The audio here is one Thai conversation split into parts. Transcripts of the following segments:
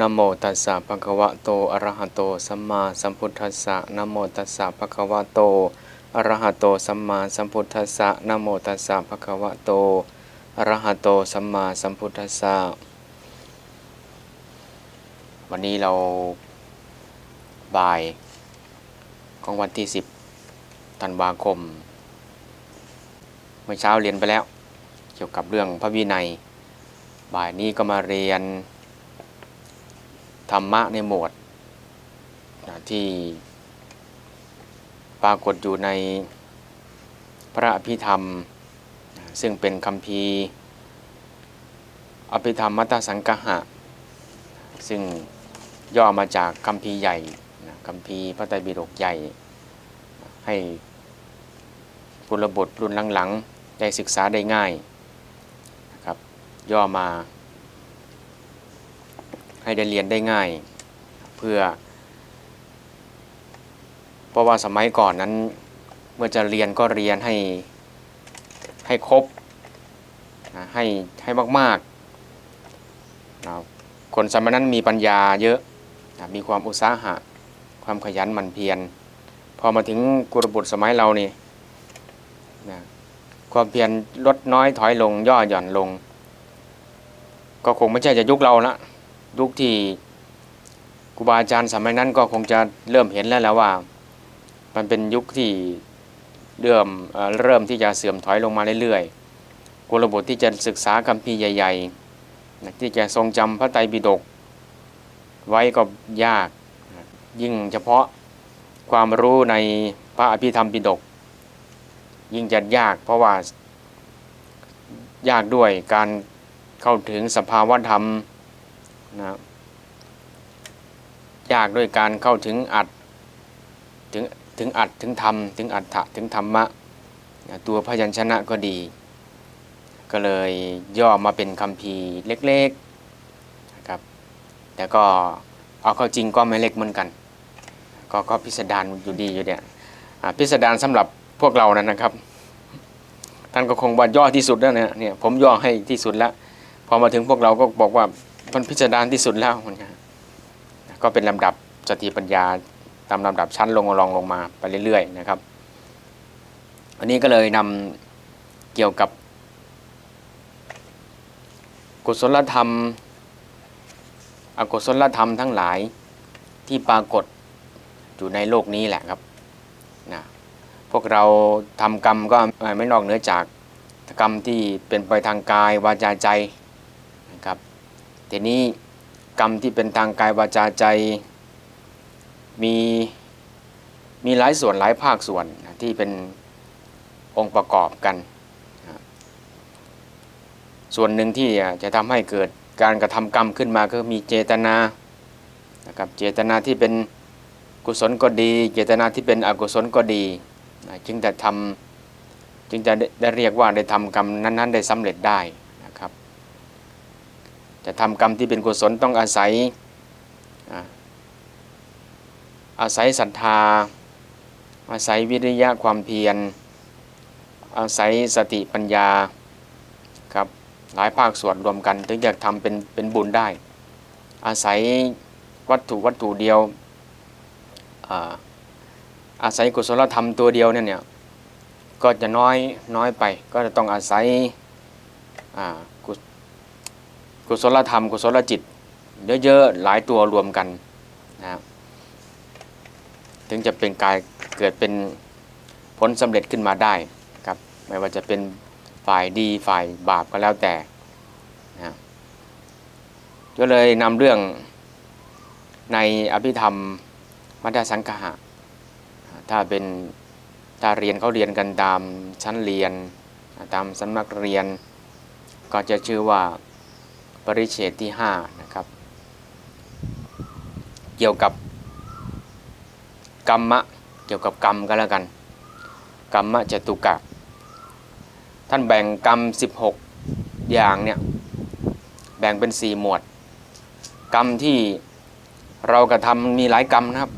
นะโมตัสสะภะคะวะโต อะระหะโต สัมมาสัมพุทธัสสะนะโมตัสสะภะคะวะโต อะระหะโต สัมมาสัมพุทธัสสะนะโมตัสสะภะคะวะโต อะระหะโต สัมมาสัมพุทธัสสะ วันนี้เราบ่ายของวันที่ 10 ธันวาคม เมื่อเช้าเรียนไปแล้ว เกี่ยวกับเรื่องพระวินัย บ่ายนี้ก็มาเรียน ธรรมะในหมวดนะที่ปรากฏอยู่ในพระอภิธรรม ซึ่งเป็นคำพีอภิธรรมมัตตสังกหะ ซึ่งย่อมาจากคำพีใหญ่นะคำพีพระไตรปิฎกใหญ่ ให้กุลบุตรรุ่นหลังๆ ได้ศึกษาได้ง่ายนะครับย่อมา ให้ได้เรียนได้ง่าย เพื่อ เพราะว่าสมัยก่อนนั้น เมื่อจะเรียนก็เรียนให้ให้ครบให้ให้มากๆนะคนสมัยนั้นมีปัญญาเยอะนะมีความอุตสาหะ ความขยันหมั่นเพียร พอมาถึงกุรบุตรสมัยเรานี่นะความเพียรลดน้อยถอยลงย่อหย่อนลง ก็คงไม่ใช่จะยุคเราละ ยุคที่ครูบาอาจารย์สมัยนั้นก็คงจะเริ่มเห็นแล้วแหล้วว่า มันเป็นยุคที่เริ่มเริ่มที่จะเสื่อมถอยลงมาเรื่อยๆกุลบุตรที่จะศึกษาคัมภีร์ใหญ่ๆ ที่จะทรงจำพระไตรปิฎกไว้ก็ยากยิ่งเฉพาะความรู้ในพระอภิธรรมปิฎกยิ่งจะยากเพราะว่ายากด้วยการเข้าถึงสภาวธรรม นะยากด้วยการเข้าถึงอัดถึงถึงอัดถึงธรรมถึงอัฏฐะถึงธรรมะ ตัวพยัญชนะก็ดี ก็เลยย่อมาเป็นคำพีเล็กๆนะครับแต่ก็เอาเข้าจริงก็ไม่เล็กเหมือนกัน ก็ก็พิสดารอยู่ดีอยู่เนี่ยพิสดารสำหรับพวกเรานั้นนะครับท่านก็คงว่าย่อที่สุดแล้วเนี่ยเนี่ยผมย่อให้ที่สุดแล้ว พอมาถึงพวกเราก็บอกว่า มันพิจารณาที่สุดแล้วมันก็เป็นลำดับสติปัญญาตามลำดับชั้นลงลองลงมาไปเรื่อยๆนะครับอันนี้ก็เลยนำเกี่ยวกับกุศลธรรม อกุศลธรรมทั้งหลายที่ปรากฏอยู่ในโลกนี้แหละครับนะพวกเราทำกรรมก็ไม่นอกเหนือจากกรรมที่เป็นไปทางกายวาจาใจ ทีนี้กรรมที่เป็นทางกายวาจาใจ มีมีหลายส่วนหลายภาคส่วนที่เป็นองค์ประกอบกัน ส่วนหนึ่งที่จะทำให้เกิดการกระทำกรรมขึ้นมาก็มีเจตนานะครับเจตนาที่เป็นกุศลก็ดี เจตนาที่เป็นอกุศลก็ดีจึงจะทำจึงจะได้เรียกว่าได้ทำกรรมนั้น ๆ ได้สำเร็จได้ จะทำกรรมที่เป็นกุศลต้องอาศัยอาศัยศรัทธา อาศัยวิริยะความเพียร อาศัยสติปัญญาครับหลายภาคส่วนรวมกัน ถึงจะทำเป็นเป็นบุญได้ อาศัยวัตถุวัตถุเดียวอาอาศัยกุศลธรรมตัวเดียวเนี่ยเนี่ยก็จะน้อยน้อยไปก็จะต้องอาศัยอ่า กุศลธรรม กุศลจิต เยอะๆหลายตัวรวมกันนะครับถึงจะเป็นกายเกิดเป็นผลสำเร็จขึ้นมาได้ครับไม่ว่าจะเป็นฝ่ายดีฝ่ายบาปก็แล้วแต่นะก็เลยนำเรื่องในอภิธรรมมัทธสังคหะ ถ้าเป็นถ้าเรียนเขาเรียนกันตามชั้นเรียน ตามสำนักเรียน ก็จะชื่อว่า ปริเฉดที่5นะครับ เกี่ยวกับกรรมะเกี่ยวกับกรรมก็แล้วกัน กรรมะจตุกะ ท่านแบ่งกรรม 16 อย่างเนี่ยแบ่งเป็น 4 หมวด กรรมที่เรากระทำมีหลายกรรมนะครับ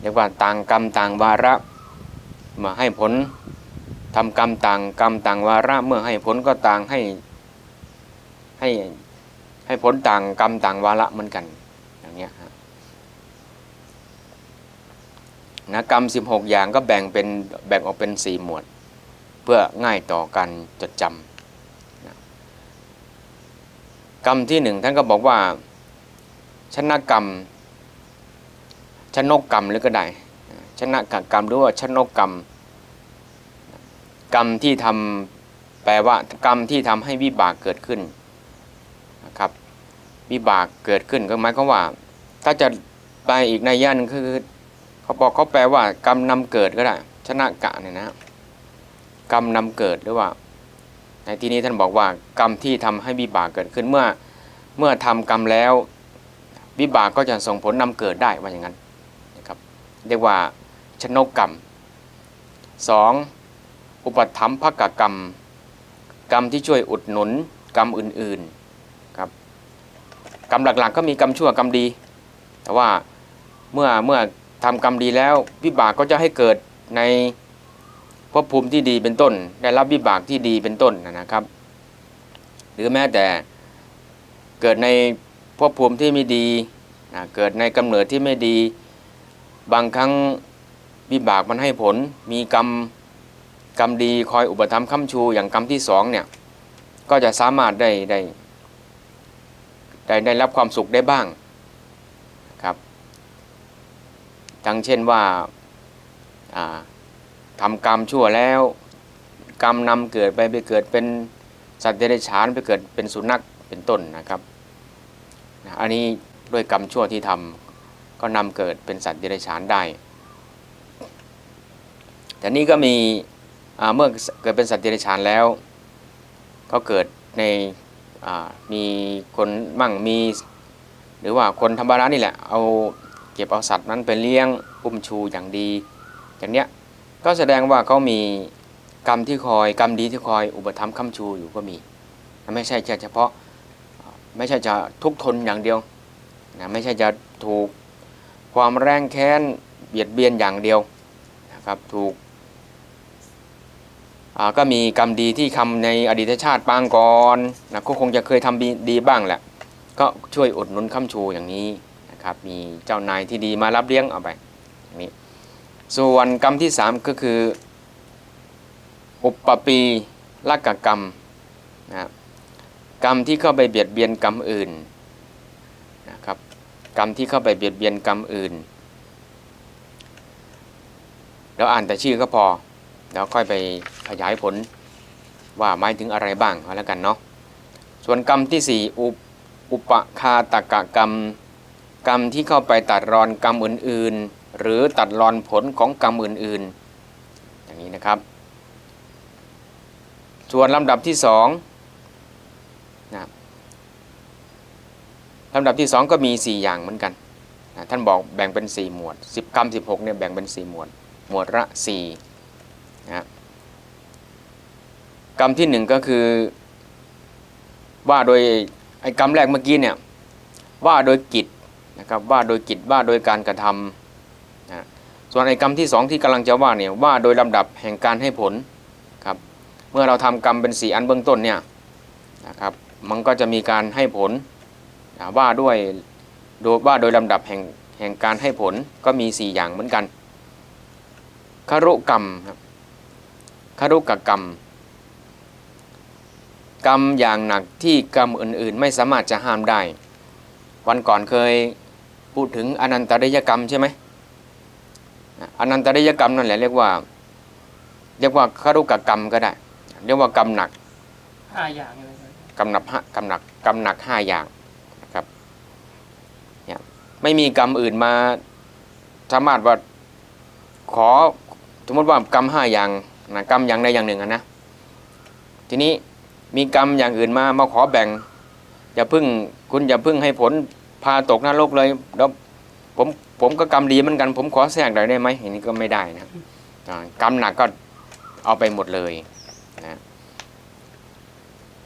เรียกว่าต่างกรรมต่างวาระมาให้ผลทำกรรมต่างกรรมต่างวาระเมื่อให้ผลก็ต่างให้ให้ ให้ผลต่างกรรมต่างวาระเหมือนกัน อย่างเงี้ยฮะนะกรรม 16 อย่างก็แบ่งเป็นแบ่งออกเป็น 4 หมวด เพื่อง่ายต่อการจดจำนะกรรมที่หนึ่งท่านก็บอกว่าชนะกรรมชนกกรรมหรือก็ได้ชนะกกรรมหรือว่าชนกกรรม กรรมที่ทำแปลว่ากรรมที่ทำให้วิบากเกิดขึ้น นะครับวิบากเกิดขึ้นก็หมายความว่า ถ้าจะไปอีกในย่านคือเขาบอกเขาแปลว่ากรรมนำเกิดก็ได้ ชนะกะเนี่ยนะกรรมนำเกิดหรือว่า ในที่นี้ท่านบอกว่ากรรมที่ทำให้วิบากเกิดขึ้นเมื่อเมื่อทำกรรมแล้ววิบากก็จะส่งผลนำเกิดได้ว่าอย่างนั้นนะครับเรียกว่าชนกกรรมสองอุปถัมภกกรรม กรรมที่ช่วยอุดหนุนกรรมอื่นๆ กรรมหลักๆ ก็มีกรรมชั่วกรรมดี แต่ว่าเมื่อเมื่อทำกรรมดีแล้ววิบากก็จะให้เกิดในภพภูมิที่ดีเป็นต้น ได้รับวิบากที่ดีเป็นต้นนะครับ หรือแม้แต่เกิดในภพภูมิที่ไม่ดีเกิดในกำเนิดที่ไม่ดี บางครั้งวิบากมันให้ผลมีกรรมกรรมดีคอยอุปถัมค้ำชูอย่างกรรมที่สองเนี่ยก็จะสามารถได้ได้ ได้ได้รับความสุขได้บ้างครับทั้งเช่นว่าอ่าทำกรรมชั่วแล้ว กรรมนำเกิดไปไปเกิดเป็นสัตว์เดรัจฉานไปเกิดเป็นสุนัขเป็นต้นนะครับ อันนี้ด้วยกรรมชั่วที่ทำก็นำเกิดเป็นสัตว์เดรัจฉานได้ แต่นี่ก็มีเมื่อเกิดเป็นสัตว์เดรัจฉานแล้ว ก็เกิดใน มีคนมั่งมี หรือว่าคนธรรมดานี่แหละเอาเก็บเอาสัตว์นั้นไปเลี้ยงอุ้มชูอย่างดี อย่างเนี้ยก็แสดงว่าเขามีกรรมที่คอยกรรมดีที่คอยอุปถัมภ์ค้ำชูอยู่ก็มีไม่ใช่แค่เฉพาะไม่ใช่จะทุกทนอย่างเดียวนะไม่ใช่จะถูกความแรงแค้นเบียดเบียนอย่างเดียวนะครับถูก ก็มีกรรมดีที่ทำในอดีตชาติปางก่อนนะก็คงจะเคยทำดีดีบ้างแหละ ก็ช่วยอุดหนุนค้ำชูอย่างนี้นะครับ มีเจ้านายที่ดีมารับเลี้ยงเอาไปอย่างนี้ ส่วนกรรมที่สามก็คือ อุปปีลักกกรรมนะครับกรรมที่เข้าไปเบียดเบียนกรรมอื่นนะครับกรรมที่เข้าไปเบียดเบียนกรรมอื่น แล้วอ่านแต่ชื่อก็พอ แล้วค่อยไปขยายผลว่าหมายถึงอะไรบ้างแล้วกันเนาะส่วนกรรมที่สี่อุปอุปคาตกกรรม กรรมที่เข้าไปตัดรอนกรรมอื่นๆ หรือตัดรอนผลของกรรมอื่นๆ อย่างนี้นะครับ ส่วนลำดับที่สองนะลำดับที่สองก็มี 4 อย่างเหมือนกันนะท่านบอกแบ่งเป็น 4 หมวด 10 กรรม 16เนี่ยแบ่งเป็น 4 หมวด หมวดละ4 นะกรรมที่หนึ่งก็คือ ว่าโดยไอ้กรรมแรกเมื่อกี้เนี่ยว่าโดยกิจนะครับว่าโดยกิจว่าโดยการกระทำนะส่วนไอ้กรรมที่สองที่กำลังจะว่าเนี่ยว่าโดยลำดับแห่งการให้ผลครับเมื่อเราทำกรรมเป็นสี่อันเบื้องต้นเนี่ยนะครับมันก็จะมีการให้ผลนะว่าด้วยโดยว่าโดยลำดับแห่งแห่งการให้ผลก็มี 4 อย่างเหมือนกันคารุกรรมครับ คารุกกรรม กรรมอย่างหนักที่กรรมอื่นๆ ไม่สามารถจะห้ามได้ วันก่อนเคยพูดถึงอนันตริยกรรมใช่ไหมนะอนันตริยกรรมนั่นแหละเรียกว่า เรียกว่าคารุกกรรมก็ได้ เรียกว่ากรรมหนักห้าอย่างใช่ไหมครับกำหนักห้ากำหนักกำหนักห้าอย่างนะครับเนี่ยไม่มีกรรมอื่นมาสามารถว่าขอสมมติว่ากรรมห้าอย่าง นะกรรมอย่างใดอย่างหนึ่งอะนะทีนี้มีกรรมอย่างอื่นมามาขอแบ่งอย่าพึ่งคุณอย่าพึ่งให้ผลพาตกนรกเลยแล้วผมผมก็กรรมดีเหมือนกัน ผมขอแทรกหน่อยได้ไหมอย่างนี้ก็ไม่ได้นะกรรมหนักก็เอาไปหมดเลยนะ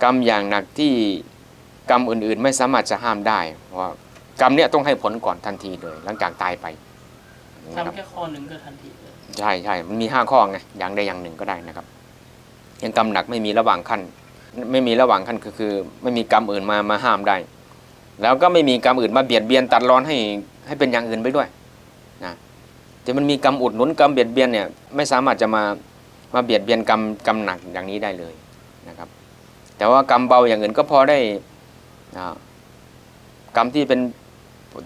กรรมอย่างหนักที่กรรมอื่น ๆ ไม่สามารถจะห้ามได้เพราะว่ากรรมเนี้ยต้องให้ผลก่อนทันทีเลย หลังจากตายไปทำแค่ข้อหนึ่งก็ทันที ใช่ใช่มันมีห้าข้อไงอย่างใดอย่างหนึ่งก็ได้นะครับ ยังกรรมหนักไม่มีระหว่างขั้น ไม่มีระหว่างขั้นคือคือ ไม่มีกรรมอื่นมามาห้ามได้ แล้วก็ไม่มีกรรมอื่นมาเบียดเบียนตัดรอนให้ให้เป็นอย่างอื่นไปด้วยนะแต่มันมีกรรมอุดหนุนกรรมเบียดเบียนเนี่ยไม่สามารถจะมามาเบียดเบียนกรรมกรรมหนักอย่างนี้ได้เลยนะครับ แต่ว่ากรรมเบาอย่างอื่นก็พอได้กรรมที่เป็น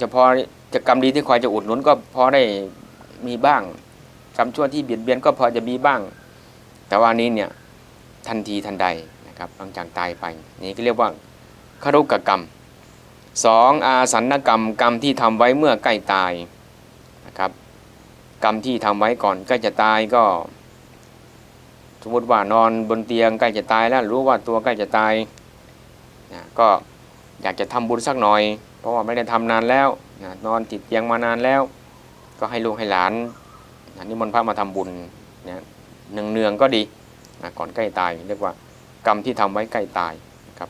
จะพอจะกรรมดีที่คอยจะอุดหนุนก็พอได้มีบ้าง กรรมชั่วที่เบียดเบียนก็พอจะมีบ้าง แต่ว่านี้เนี่ยทันทีทันใดนะครับหลังจากตายไป นี่ก็เรียกว่าคารุกกรรมสองอาสันนกรรมกรรมที่ทำไว้เมื่อใกล้ตายนะครับกรรมที่ทำไว้ก่อนใกล้จะตายก็ สมมติว่านอนบนเตียงใกล้จะตายแล้วรู้ว่าตัวใกล้จะตายนะก็อยากจะทำบุญสักหน่อย เพราะว่าไม่ได้ทำนานแล้วนะนอนติดเตียงมานานแล้ว ก็ให้ลูกให้หลาน นะนิมนต์พระมาทำบุญเนืองเนืองๆก็ดีนะก่อนใกล้ตายเรียกว่ากรรมที่ทำไว้ใกล้ตายนะครับ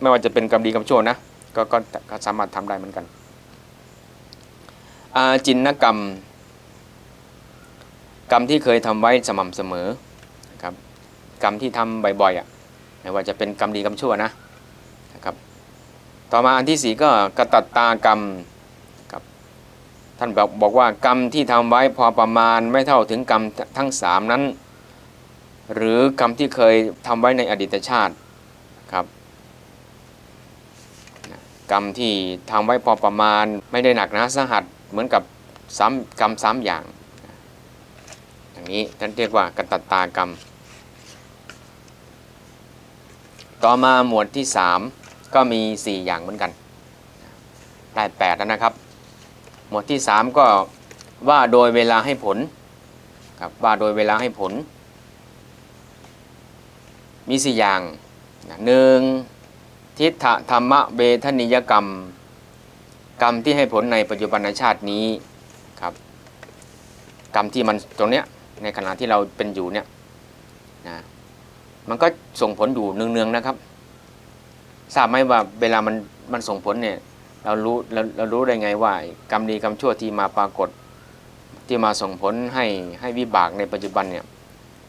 ไม่ว่าจะเป็นกรรมดีกรรมชั่วนะก็ก็ก็สามารถทำได้เหมือนกัน อาจินนกรรม กรรมที่เคยทำไว้สม่ำเสมอนะครับกรรมที่ทำบ่อยๆอะไม่ว่าจะเป็นกรรมดีกรรมชั่วนะนะครับ ต่อมาอันที่สี่ก็กระตัตตากรรม ท่านบอกบอกว่ากรรมที่ทำไว้พอประมาณไม่เท่าถึงกรรมทั้งสามนั้น หรือกรรมที่เคยทำไว้ในอดีตชาติครับกรรมที่ทำไว้พอประมาณไม่ได้หนักนะสหัสเหมือนกับซ้ำกรรมซ้ำอย่างอย่างนี้ท่านเรียกว่ากตัตตากรรม ต่อมาหมวดที่ 3 ก็มี 4 อย่างเหมือนกันได้8แล้วนะครับ หมวดที่ 3 ก็ว่าโดยเวลาให้ผลครับว่าโดยเวลาให้ผล มี4อย่างหนึ่งทิฏฐธรรมเบทนิยกรรม กรรมที่ให้ผลในปัจจุบันชาตินี้ครับกรรมที่มันตรงเนี้ยในขณะที่เราเป็นอยู่เนี่ยนะมันก็ส่งผลอยู่เนืองๆนะครับทราบไหมว่าเวลามันมันส่งผลเนี่ย เรารู้เราเรารู้ได้ไงว่า กรรมดีกรรมชั่วที่มาปรากฏ ที่มาส่งผลให้ให้วิบากในปัจจุบันเนี่ย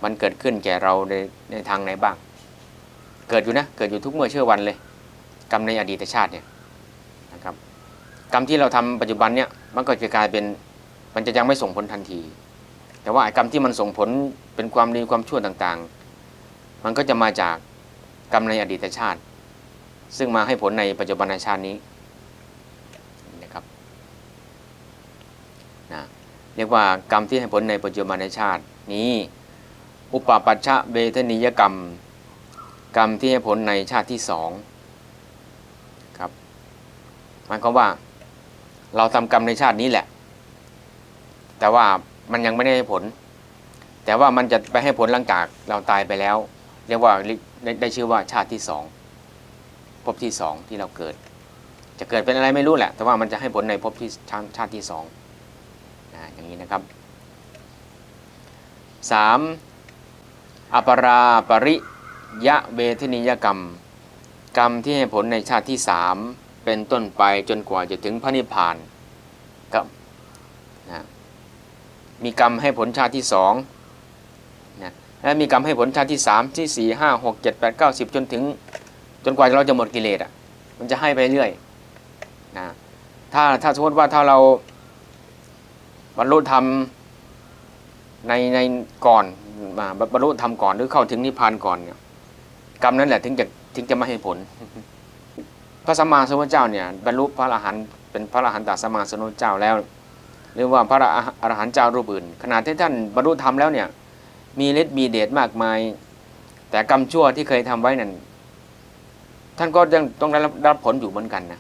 มันเกิดขึ้นแก่เราในในทางไหนบ้าง เกิดอยู่นะเกิดอยู่ทุกเมื่อเชื่อวันเลย กรรมในอดีตชาติเนี่ยนะครับกรรมที่เราทำปัจจุบันเนี่ยมันก็จะกลายเป็นมันจะยังไม่ส่งผลทันที แต่ว่าไอ้กรรมที่มันส่งผลเป็นความดีความชั่วต่างๆ มันก็จะมาจากกรรมในอดีตชาติ ซึ่งมาให้ผลในปัจจุบันชาตินี้นะครับนะ เรียกว่ากรรมที่ให้ผลในปัจจุบันในชาตินี้ อุปปัชชะเวทนิยกรรม กรรมที่ให้ผลในชาติที่สองครับหมายความว่าเราทำกรรมในชาตินี้แหละ แต่ว่ามันยังไม่ได้ให้ผล แต่ว่ามันจะไปให้ผลหลังจากเราตายไปแล้ว เรียกว่าได้ชื่อว่าชาติที่สองภพที่สองที่เราเกิด จะเกิดเป็นอะไรไม่รู้แหละ แต่ว่ามันจะให้ผลในภพที่ชาติที่สอง นี้นะครับสามอปราปริยะเวทนิยกรรม กรรมที่ให้ผลในชาติที่สามเป็นต้นไปจนกว่าจะถึงพระนิพพานกับนะมีกรรมให้ผลชาติที่สองนะและมีกรรมให้ผลชาติที่สามที่สี่ห้าหกเจ็ดแปดเก้าสิบจนถึง จนกว่าเราจะหมดกิเลสอะมันจะให้ไปเรื่อยนะถ้าถ้าสมมติว่าถ้าเรา บรรลุธรรมในในก่อนมาบรรลุธรรมก่อนหรือเข้าถึงนิพพานก่อนเนี่ยกรรมนั้นแหละถึงจะถึงจะไม่ให้ผล พระสัมมาสัมพุทธเจ้าเนี่ยบรรลุพระอรหันต์เป็นพระอรหันตสัมมาสัมพุทธเจ้าแล้ว หรือว่าพระอรหันต์เจ้ารูปอื่น ขณะที่ท่านบรรลุธรรมแล้วเนี่ยมีฤทธิ์มีเดชมากมาย แต่กรรมชั่วที่เคยทำไว้นั้นท่านก็ยังต้องได้รับผลอยู่เหมือนกันนะ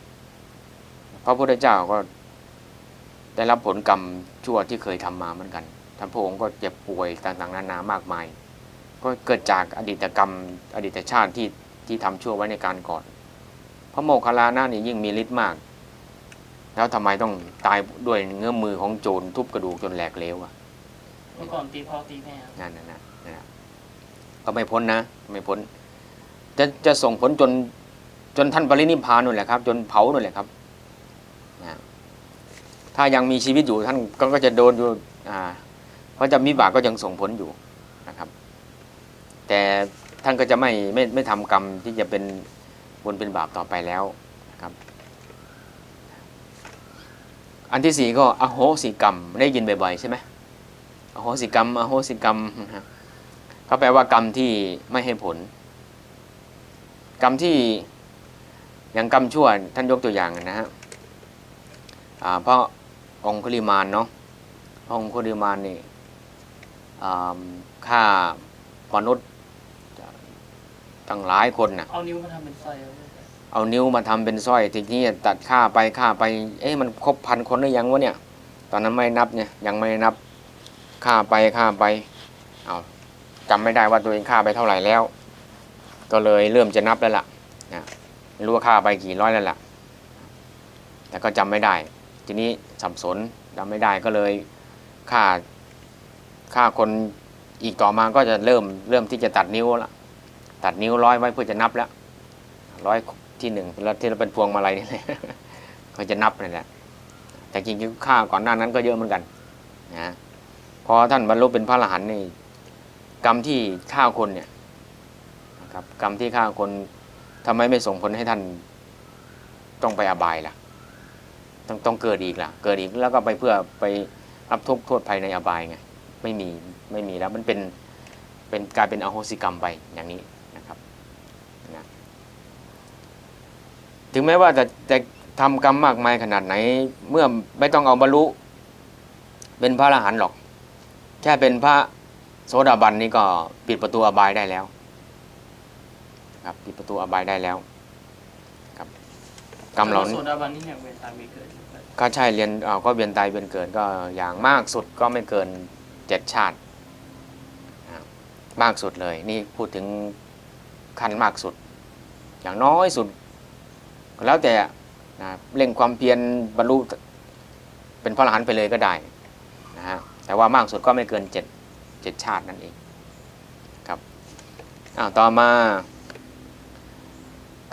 พระพุทธเจ้าก็ได้รับผลกรรม ชั่วที่เคยทำมาเหมือนกัน ท่านพระองค์ก็เจ็บป่วยต่างๆนานามากมาย ก็เกิดจากอดีตกรรม อดีตชาติที่ที่ทำชั่วไว้ในการก่อน พระโมคคัลลานะนี่ยิ่งมีฤทธิ์มาก แล้วทำไมต้องตายด้วยเงื้อมมือของโจรทุบกระดูกจนแหลกเหลวอะเมื่อก่อนตีพ่อตีแม่ครับนั่นนะนะนั่นนะก็ไม่พ้นนะไม่พ้น จะจะส่งผลจนจนท่านปรินิพพานนู่นแหละครับ จนเผานู่นแหละครับนะ ถ้ายังมีชีวิตอยู่ท่านก็จะโดนอยู่เพราะจะมีบากก็ยังส่งผลอยู่นะครับ แต่ท่านก็จะไม่ไม่ไม่ทำกรรมที่จะเป็นบุญเป็นบาปต่อไปแล้วนะครับ อันที่สี่ก็อโหสิกรรมได้ยินบ่อยๆใช่ไหมอโหสิกรรมอโหสิกรรมนะฮะก็แปลว่ากรรมที่ไม่ให้ผล กรรมที่อย่างกรรมชั่วท่านยกตัวอย่างนะฮะเพราะ องคุลิมานเนาะพระองคุลิมานนี่อ่าฆ่ามนุษย์ตั้งหลายคนน่ะเอานิ้วมาทำเป็นสร้อยครับเอานิ้วมาทำเป็นสร้อยทีนี้ตัดค่าไปค่าไป เอ๊ะมันครบพันคนหรือยังวะเนี่ย ตอนนั้นไม่นับเนี่ยยังไม่นับค่าไปค่าไปเอาจำไม่ได้ว่าตัวเองค่าไปเท่าไหร่แล้ว ก็เลยเริ่มจะนับแล้วล่ะนะไม่รู้ว่าค่าไปกี่ร้อยแล้วล่ะ แต่ก็จำไม่ได้ ทีนี้สับสนจำไม่ได้ก็เลยค่าค่าคนอีกต่อมาก็จะเริ่มเริ่มที่จะตัดนิ้วละตัดนิ้วร้อยไว้เพื่อจะนับแล้วร้อยที่หนึ่งแล้วที่เราเป็นพวงมาลัยนี่แหละเขาจะนับนี่แหละแต่จริงๆค่าก่อนหน้านั้นก็เยอะเหมือนกันนะพอท่านบรรลุเป็นพระอรหันต์นี่กรรมที่ฆ่าคนเนี่ยนะครับกรรมที่ฆ่าคนทำไมไม่ส่งผลให้ท่านต้องไปอบายล่ะ ต้องต้องเกิดอีกล่ะ เกิดอีกแล้วก็ไปเพื่อไปรับทุกข์โทษภัยในอบายไงไม่มีไม่มีแล้วมันเป็นเป็นกลายเป็นอโหสิกรรมไปอย่างนี้นะครับถึงแม้ว่าจะจะทำกรรมมากมายขนาดไหน เมื่อไม่ต้องเอาบรรลุ เป็นพระอรหันต์หรอก แค่เป็นพระโสดาบันนี่ก็ปิดประตูอบายได้แล้วครับปิดประตูอบายได้แล้ว กรรมเหล่านี้โซดาบันนี่อย่างเวรตายมีเกิดครับก็ใช่เรียนเอาก็เวียนตายเวียนเกิดก็อย่างมากสุดก็ไม่เกินเจ็ดชาตินะครับมากสุดเลย นี่พูดถึงขั้นมากสุด อย่างน้อยสุด แล้วแต่นะเร่งความเพียรบรรลุเป็นพระอรหันต์ไปเลยก็ได้นะฮะแต่ว่ามากสุดก็ไม่เกินเจ็ดเจ็ดชาตินั่นเองครับอ้าวต่อมา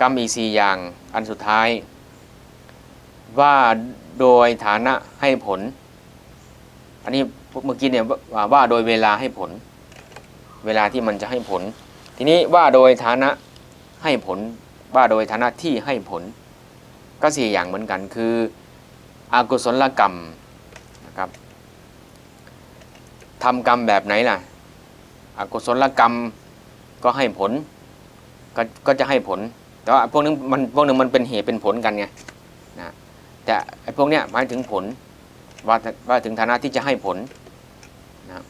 กรรมอีกสี่อย่างอันสุดท้าย ว่าโดยฐานะให้ผล อันนี้เมื่อกี้เนี่ยว่าว่าโดยเวลาให้ผล เวลาที่มันจะให้ผล ทีนี้ว่าโดยฐานะให้ผลว่าโดยฐานะที่ให้ผล ก็สี่อย่างเหมือนกันคืออากุศลกรรมนะครับทำกรรมแบบไหนล่ะอกุศลกรรมก็ให้ผลก็ก็จะให้ผล แต่ว่าพวกนึงมันพวกนึงมันเป็นเหตุเป็นผลกันไง แต่ไอ้พวกเนี้ยหมายถึงผลว่าว่าถึงฐานะที่จะให้ผลนะ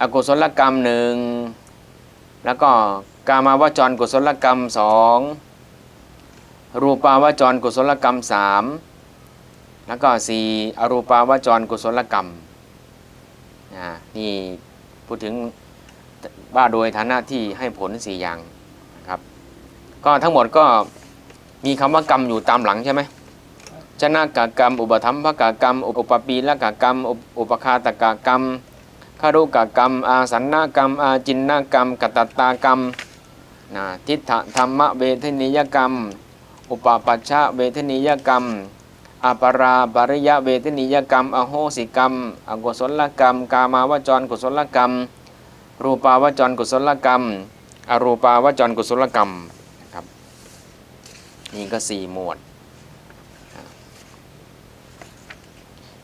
อกุศลกรรมหนึ่งแล้วก็กามาวจรกุศลกรรมสองรูปาวจรกุศลกรรมสามแล้วก็สี่อรูปาวจรกุศลกรรมนะนี่พูดถึงว่าโดยฐานะที่ให้ผลสี่อย่างนะครับ ก็ทั้งหมดก็มีคำว่ากรรมอยู่ตามหลังใช่ไหม ชนะกกรรม อุปธรรมภกกรรม อุปปีละกกรรม อุปปคาตกกรรมคารุกกรรม อาสันนากรรม อาจินนากรรมกตตากรรมนะทิฏฐธรรมเวทนิยกรรม อุปปัชชะเวทนิยกรรมอปราปริยะเวทนิยกรรม อโหสิกรรม อกุศลกรรม กามาวจรกุศลกรรม รูปาวจรกุศลกรรม อรูปาวจรกุศลกรรมนะครับนี่ก็สี่หมวด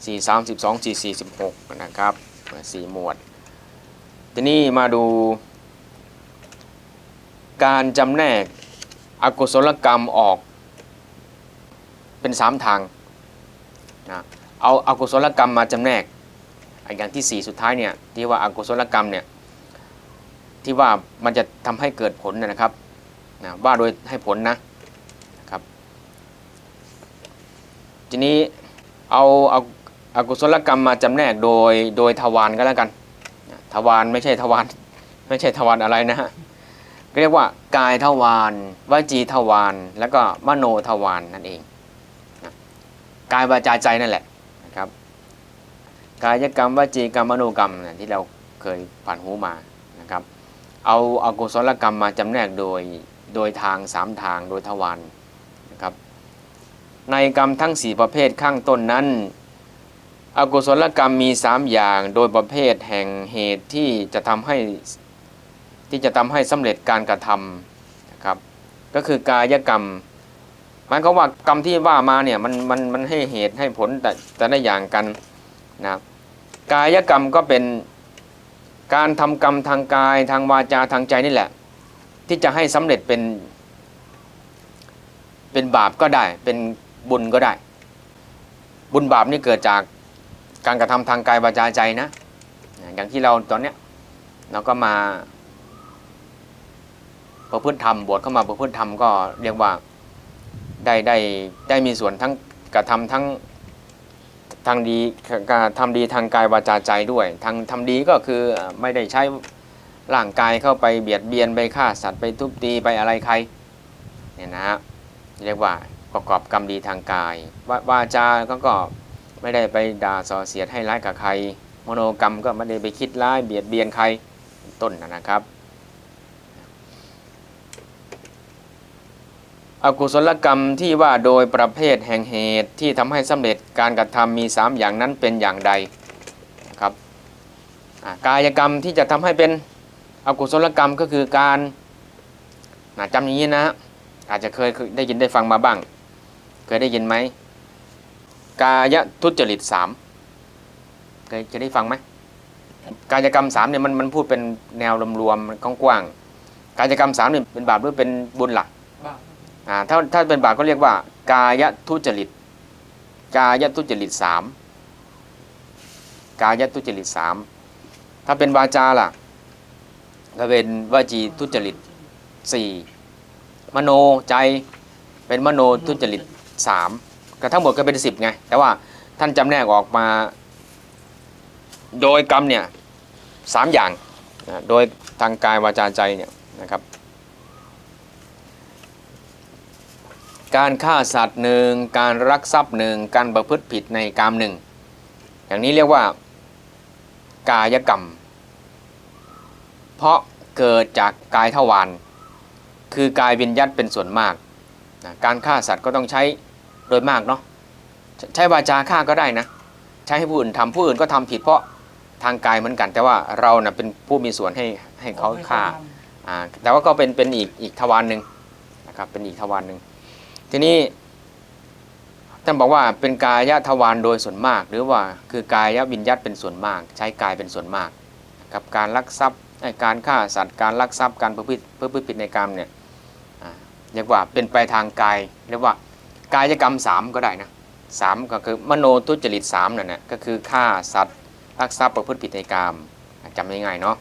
สี่สามสิบสองสี่สี่สิบหกนะครับสี่หมวด ทีนี้มาดู การจำแนกอกุศลกรรมออกเป็นสามทางนะเอาอากุศลกรรมมาจำแนกอย่างที่สี่สุดท้ายเนี่ยที่ว่าอากุศลกรรมเนี่ยที่ว่ามันจะทำให้เกิดผลนะนะครับนะว่าโดยให้ผลนะนะครับ ทีนี้เอาเอา อากุศลกรรมมาจำแนกโดยโดยทวารก็แล้วกันทวารไม่ใช่ทวารไม่ใช่ทวารอะไรนะฮะเรียกว่ากายทวารวจีทวารแล้วก็มโนทวารนั่นเองกายวาจาใจนั่นแหละนะครับกายกรรมวจีกรรมมโนกรรมนะที่เราเคยผ่านหูมานะครับเอาอากุศลกรรมมาจำแนกโดยโดยทางสามทางโดยทวารนะครับในกรรมทั้งสี่ประเภทข้างต้นนั้น อกุศลกรรมมีสามอย่างโดยประเภทแห่งเหตุที่จะทำให้ที่จะทำให้สำเร็จการกระทำนะครับ ก็คือกายกรรมหมายความว่ากรรมที่ว่ามาเนี่ยมันมันมันให้เหตุให้ผลแต่แต่ละอย่างกันนะกายกรรมก็เป็นการทำกรรมทางกายทางวาจาทางใจนี่แหละ ที่จะให้สำเร็จเป็นเป็นบาปก็ได้ เป็นบุญก็ได้ บุญบาปนี่เกิดจาก การกระทำทางกายวาจาใจนะ อย่างที่เราตอนเนี้ยเราก็มาประพฤติธรรมบวชเข้ามาประพฤติธรรมก็เรียกว่าได้ได้ได้มีส่วนทั้งกระทำทั้งทางดีการทำดีทางกายวาจาใจด้วย ทางทำดีก็คือไม่ได้ใช้ร่างกายเข้าไปเบียดเบียนไปฆ่าสัตว์ไปทุบตีไปอะไรใครเนี่ยนะฮะเรียกว่าประกอบกรรมดีทางกายวาวาจาก็ก็ ไม่ได้ไปด่าส่อเสียดให้ร้ายกับใคร มโนกรรมก็ไม่ได้ไปคิดร้ายเบียดเบียนใครต้นนะครับอกุศลกรรมที่ว่าโดยประเภทแห่งเหตุที่ทำให้สำเร็จการกระทำมี 3 อย่างนั้นเป็นอย่างใดนะครับกายกรรมที่จะทำให้เป็นอกุศลกรรมก็คือการจำอย่างนี้นะอาจจะเคยได้ยินได้ฟังมาบ้าง เคยได้ยินไหม กายทุจริตสามเคยจะได้ฟังไหมกายกรรมสามเนี่ยมันมันพูดเป็นแนวรวมๆมันกว้างๆกายกรรมสามเนี่ยเป็นบาปหรือเป็นบุญหลักบ้าอ่าถ้าถ้าเป็นบาปก็เรียกว่า กายทุจริต กายทุจริตสามกายทุจริตสามถ้าเป็นวาจาล่ะก็เป็นวจีทุจริตสี่มโนใจเป็นมโนทุจริตสาม ก็ทั้งหมดก็เป็นสิบไง แต่ว่าท่านจำแนกออกมา โดยกรรมเนี่ยสามอย่างนะโดยทางกายวาจาใจเนี่ยนะครับ การฆ่าสัตว์หนึ่งการรักทรัพย์หนึ่งการประพฤติผิดในกรรมหนึ่งอย่างนี้เรียกว่ากายกรรม เพราะเกิดจากกายทวารคือกายวิญญัตเป็นส่วนมากนะการฆ่าสัตว์ก็ต้องใช้ โดยมากเนาะใช้ใช้วาจาฆ่าก็ได้นะ ใช้ให้ผู้อื่นทำผู้อื่นก็ทำผิดเพราะทางกายเหมือนกัน แต่ว่าเรานะ่ะเป็นผู้มีส่วนให้ให้เขาฆ่าอ่าแต่ว่าก็เป็นเป็นอีกอีกทวารหนึ่งนะครับเป็นอีกทวารหนึ่งทีนี้ท่านบอกว่าเป็นกายทวารโดยส่วนมาก หรือว่าคือกายวิญญัตเป็นส่วนมาก ใช้กายเป็นส่วนมากกับการลักทรัพย์ไอ้การฆ่าสัตว์การลักทรัพย์การประพฤติประพฤติผิดในกรรมเนี่ยอ่าเรียกว่าเป็นไปทางกายเรียกว่า กายกรรมสามก็ได้นะสามก็คือมโนทุจริตสามนั่นแหละก็คือฆ่าสัตว์ลักทรัพย์ประพฤติผิดในกรรมจำง่ายๆเนาะ